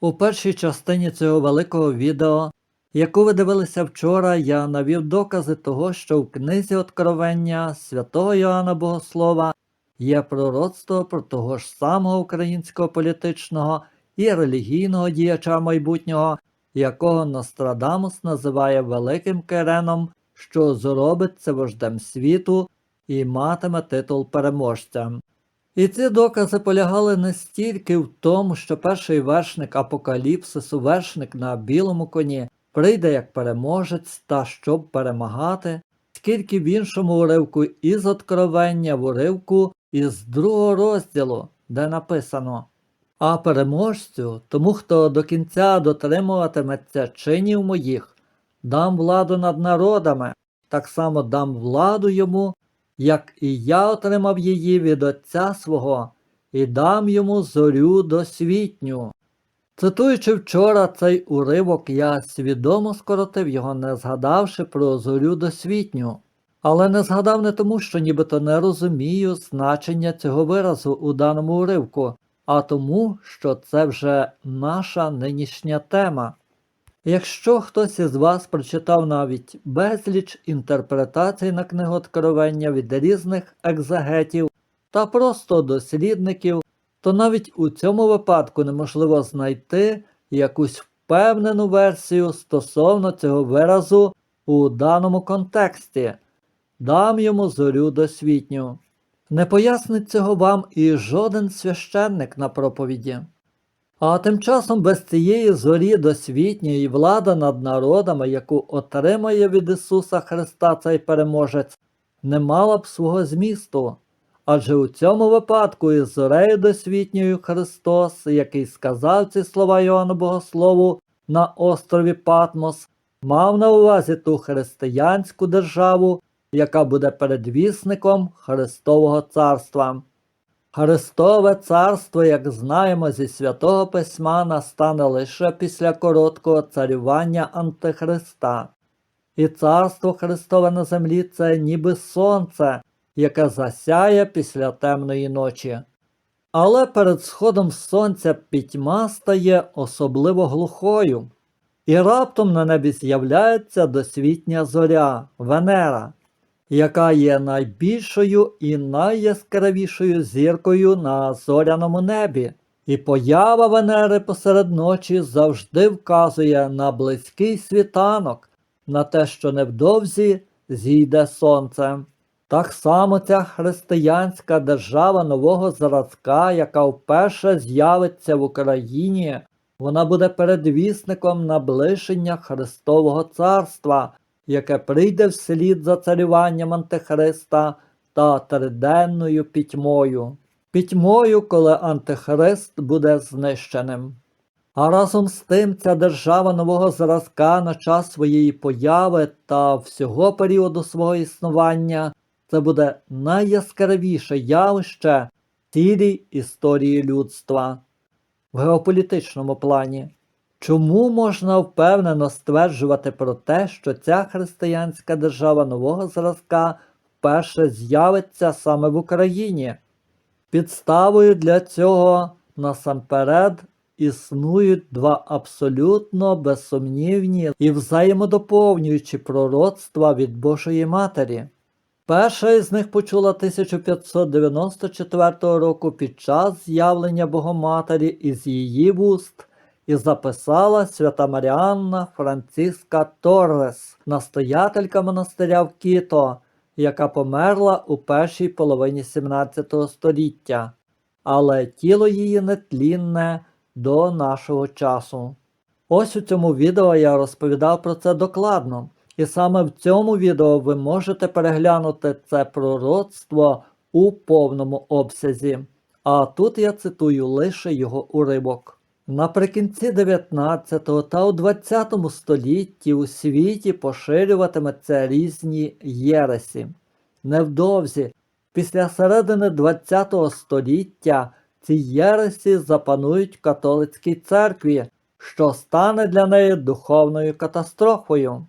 У першій частині цього великого відео, яку ви дивилися вчора, я навів докази того, що в книзі Откровення святого Йоанна Богослова є пророцтво про того ж самого українського політичного і релігійного діяча майбутнього, якого Нострадамус називає Великим Кереном, що зробиться вождем світу і матиме титул переможця. І ці докази полягали не стільки в тому, що перший вершник апокаліпсису, вершник на білому коні, прийде як переможець та щоб перемагати, скільки в іншому уривку із откровення в уривку із другого розділу, де написано А переможцю, тому хто до кінця дотримуватиметься чинів моїх, дам владу над народами, так само дам владу йому, як і я отримав її від Отця свого, і дам йому зорю досвітню. Цитуючи вчора цей уривок, я свідомо скоротив його, не згадавши про зорю досвітню, але не згадав не тому, що нібито не розумію значення цього виразу у даному уривку, а тому, що це вже наша нинішня тема. Якщо хтось із вас прочитав навіть безліч інтерпретацій на книгу Откровення від різних екзегетів та просто дослідників, то навіть у цьому випадку неможливо знайти якусь впевнену версію стосовно цього виразу у даному контексті. Дам йому зорю досвітню. Не пояснить цього вам і жоден священник на проповіді. А тим часом без цієї зорі досвітньої влада над народами, яку отримає від Ісуса Христа цей переможець, не мала б свого змісту. Адже у цьому випадку із зорею досвітньою Христос, який сказав ці слова Йоанну Богослову на острові Патмос, мав на увазі ту християнську державу, яка буде передвісником Христового царства. Христове царство, як знаємо зі святого письма, настане лише після короткого царювання Антихриста. І царство Христове на землі це ніби сонце, яке засяє після темної ночі. Але перед сходом сонця пітьма стає особливо глухою, і раптом на небі з'являється досвітня зоря Венера, яка є найбільшою і найяскравішою зіркою на зоряному небі. І поява Венери посеред ночі завжди вказує на близький світанок, на те, що невдовзі зійде сонце. Так само ця християнська держава нового зразка, яка вперше з'явиться в Україні, вона буде передвісником наближення Христового царства, яке прийде вслід за царюванням Антихриста та триденною пітьмою. Пітьмою, коли Антихрист буде знищеним. А разом з тим ця держава нового зразка на час своєї появи та всього періоду свого існування це буде найяскравіше явище цілій історії людства в геополітичному плані. Чому можна впевнено стверджувати про те, що ця християнська держава нового зразка вперше з'явиться саме в Україні? Підставою для цього насамперед існують два абсолютно безсумнівні і взаємодоповнюючі пророцтва від Божої Матері. Перша із них почула 1594 року під час з'явлення Богоматері із її вуст і записала свята Маріанна Франциска Торрес, настоятелька монастиря в Кіто, яка померла у першій половині 17 століття, але тіло її нетлінне до нашого часу. Ось у цьому відео я розповідав про це докладно. І саме в цьому відео ви можете переглянути це пророцтво у повному обсязі. А тут я цитую лише його уривок. Наприкінці 19 та у 20 столітті у світі поширюватиметься різні єресі. Невдовзі, після середини 20 століття, ці єресі запанують католицькій церкві, що стане для неї духовною катастрофою.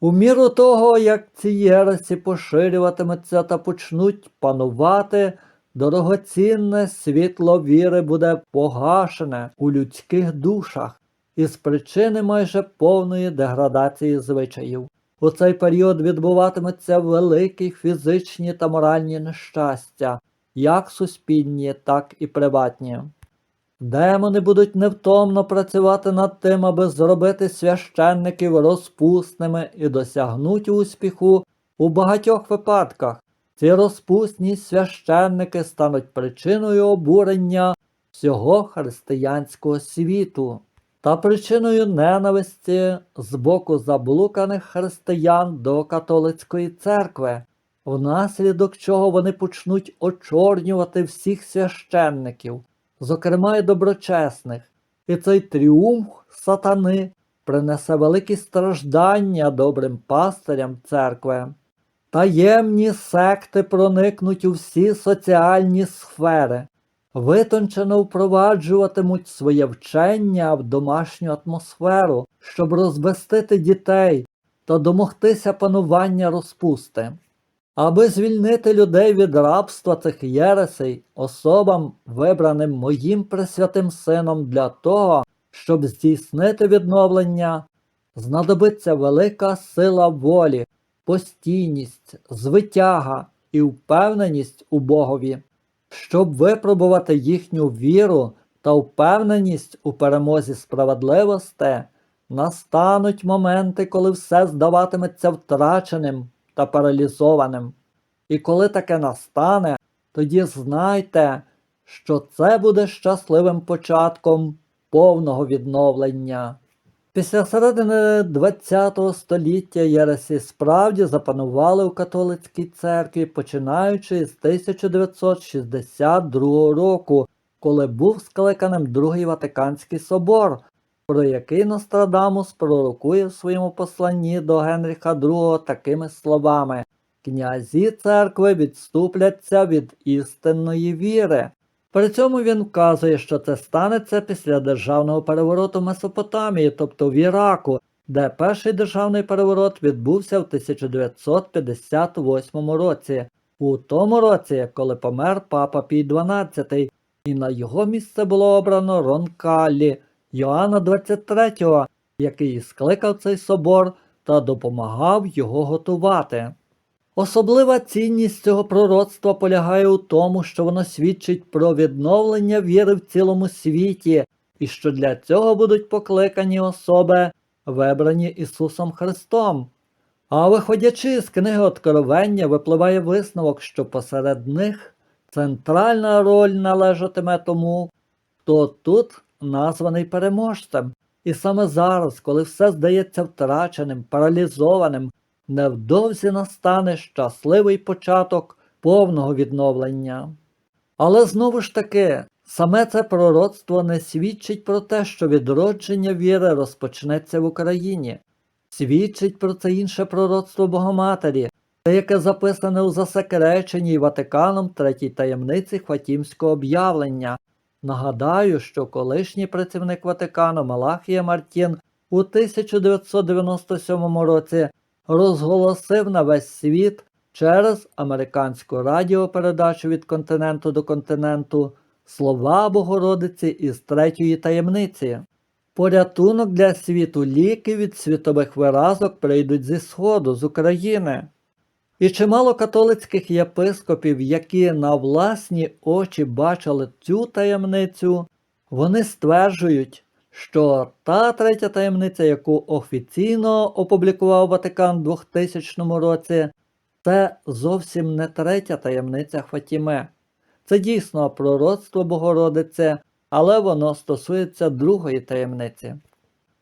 У міру того, як ці єресі поширюватимуться та почнуть панувати, дорогоцінне світло віри буде погашене у людських душах із причини майже повної деградації звичаїв. У цей період відбуватимуться великі фізичні та моральні нещастя, як суспільні, так і приватні. Демони будуть невтомно працювати над тим, аби зробити священників розпусними і досягнуть успіху у багатьох випадках. Ці розпусні священники стануть причиною обурення всього християнського світу та причиною ненависті з боку заблуканих християн до католицької церкви, внаслідок чого вони почнуть очорнювати всіх священників, зокрема й доброчесних, і цей тріумф сатани принесе великі страждання добрим пастирям церкви. Таємні секти проникнуть у всі соціальні сфери, витончено впроваджуватимуть своє вчення в домашню атмосферу, щоб розбестити дітей та домогтися панування розпусти. Аби звільнити людей від рабства цих єресей, особам, вибраним моїм пресвятим сином для того, щоб здійснити відновлення, знадобиться велика сила волі, постійність, звитяга і впевненість у Богові. Щоб випробувати їхню віру та впевненість у перемозі справедливості, настануть моменти, коли все здаватиметься втраченим та паралізованим. І коли таке настане, тоді знайте, що це буде щасливим початком повного відновлення. Після середини ХХ століття єресі справді запанували у католицькій церкві, починаючи з 1962 року, коли був скликаним Другий Ватиканський собор, про який Нострадамус пророкує в своєму посланні до Генріха II такими словами Князі церкви відступляться від істинної віри. При цьому він вказує, що це станеться після державного перевороту Месопотамії, тобто в Іраку, де перший державний переворот відбувся в 1958 році, у тому році, коли помер папа Пій XII, і на його місце було обрано Ронкалі, Йоанна 23, який скликав цей собор та допомагав його готувати. Особлива цінність цього пророцтва полягає у тому, що воно свідчить про відновлення віри в цілому світі, і що для цього будуть покликані особи, вибрані Ісусом Христом. А виходячи з книги Откровення, випливає висновок, що посеред них центральна роль належатиме тому, хто тут названий переможцем. І саме зараз, коли все здається втраченим, паралізованим, невдовзі настане щасливий початок повного відновлення. Але знову ж таки, саме це пророцтво не свідчить про те, що відродження віри розпочнеться в Україні, свідчить про це інше пророцтво Богоматері, те, яке записане у засекреченій Ватиканом третій таємниці Хватімського об'явлення. Нагадаю, що колишній працівник Ватикану Малахія Мартін у 1997 році розголосив на весь світ через американську радіопередачу від континенту до континенту слова Богородиці із третьої таємниці. Порятунок для світу ліки від світових виразок прийдуть зі Сходу, з України. І чимало католицьких єпископів, які на власні очі бачили цю таємницю, вони стверджують, що та третя таємниця, яку офіційно опублікував Ватикан у 2000 році, це зовсім не третя таємниця Фатіме. Це дійсно пророцтво Богородиці, але воно стосується другої таємниці.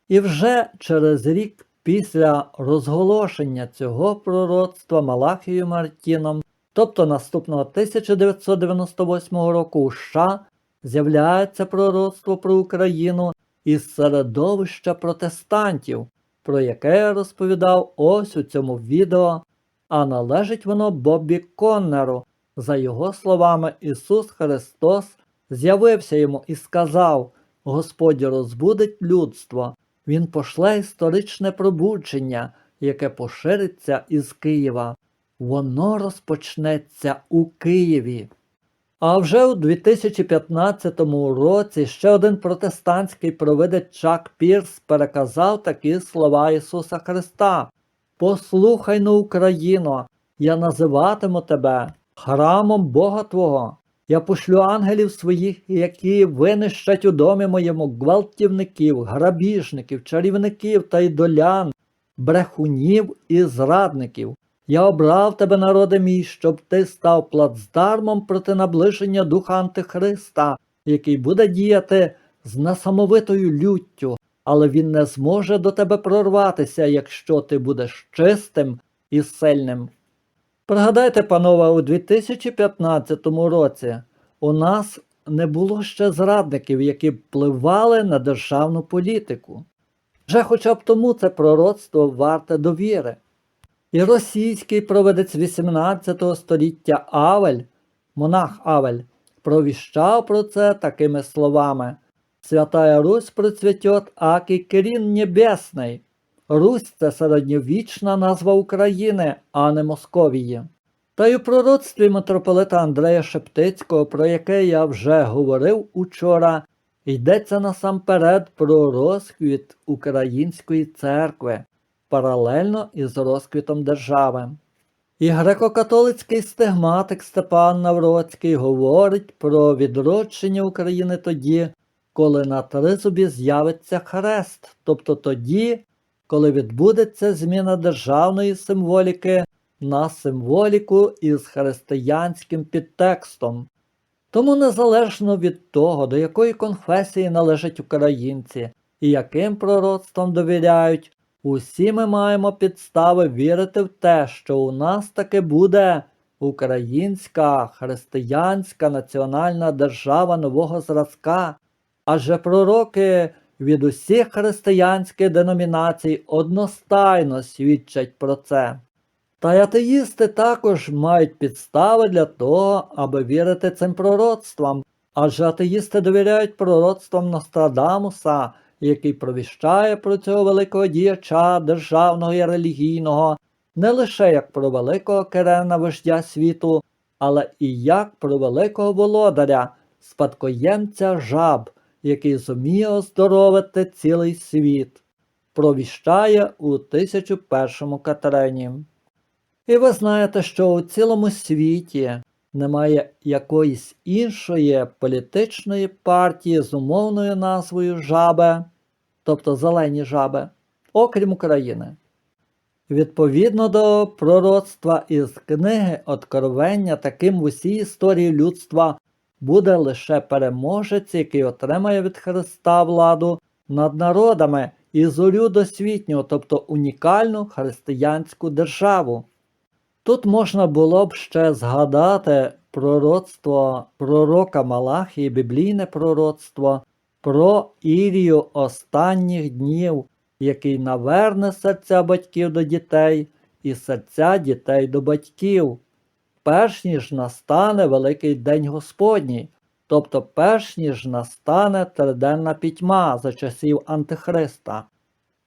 І вже через рік після розголошення цього пророцтва Малахією Мартіном, тобто наступного 1998 року у США, з'являється пророцтво про Україну із середовища протестантів, про яке я розповідав ось у цьому відео, а належить воно Боббі Коннеру. За його словами, Ісус Христос з'явився йому і сказав: Господь розбудить людство, Він пошле історичне пробудження, яке пошириться із Києва. Воно розпочнеться у Києві. А вже у 2015 році ще один протестантський провидець Чак Пірс переказав такі слова Ісуса Христа: Послухай на Україно, я називатиму тебе храмом Бога Твого. Я пошлю ангелів своїх, які винищать у домі моєму гвалтівників, грабіжників, чарівників та ідолян, брехунів і зрадників. Я обрав тебе, народи мій, щоб ти став плацдармом проти наближення духа Антихриста, який буде діяти з несамовитою люттю, але він не зможе до тебе прорватися, якщо ти будеш чистим і сильним. Пригадайте, панове, у 2015 році у нас не було ще зрадників, які впливали на державну політику. Вже хоча б тому це пророцтво варте довіри. І російський провидець 18 століття Авель, монах Авель, провіщав про це такими словами: Святая Русь процвітет, аки керін небесний. Русь це середньовічна назва України, а не Московії. Та й у пророцтві митрополита Андрея Шептицького, про яке я вже говорив учора, йдеться насамперед про розквіт української церкви паралельно із розквітом держави. І греко-католицький стигматик Степан Навроцький говорить про відродження України тоді, коли на тризубі з'явиться хрест, тобто тоді, коли відбудеться зміна державної символіки на символіку із християнським підтекстом. Тому незалежно від того, до якої конфесії належать українці і яким пророцтвам довіряють, усі ми маємо підстави вірити в те, що у нас таки буде українська християнська національна держава нового зразка, адже пророки від усіх християнських деномінацій одностайно свідчать про це. Та й атеїсти також мають підстави для того, аби вірити цим пророцтвам, адже атеїсти довіряють пророцтвам Нострадамуса, який провіщає про цього великого діяча державного і релігійного, не лише як про великого керена вождя світу, але і як про великого володаря, спадкоємця жаб, який зуміє оздоровити цілий світ, провіщає у 1001 Катерині. І ви знаєте, що у цілому світі немає якоїсь іншої політичної партії з умовною назвою жаби, тобто зелені жаби, окрім України. Відповідно до пророцтва із книги Откровення, таким в усій історії людства буде лише переможець, який отримає від Христа владу над народами і зорю досвітню, тобто унікальну християнську державу. Тут можна було б ще згадати пророцтво пророка Малахії, біблійне пророцтво про Ірію останніх днів, який наверне серця батьків до дітей і серця дітей до батьків, перш ніж настане Великий День Господній, тобто перш ніж настане триденна пітьма за часів Антихриста.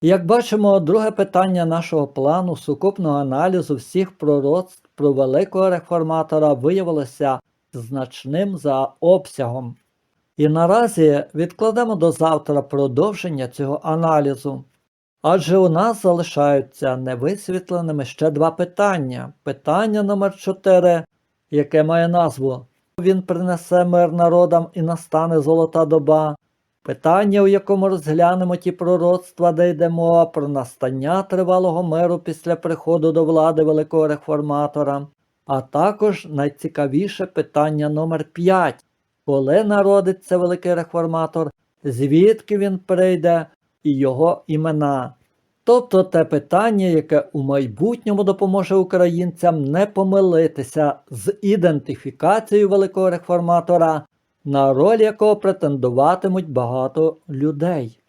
Як бачимо, друге питання нашого плану сукупного аналізу всіх пророцтв про великого реформатора виявилося значним за обсягом. І наразі відкладемо до завтра продовження цього аналізу. Адже у нас залишаються невисвітленими ще два питання. Питання номер 4 яке має назву Він принесе мир народам і настане золота доба. Питання, у якому розглянемо ті пророцтва, де йде мова про настання тривалого миру після приходу до влади великого реформатора, а також найцікавіше питання номер 5 коли народиться великий реформатор, звідки він прийде і його імена. Тобто те питання, яке у майбутньому допоможе українцям не помилитися з ідентифікацією великого реформатора на роль якого претендуватимуть багато людей.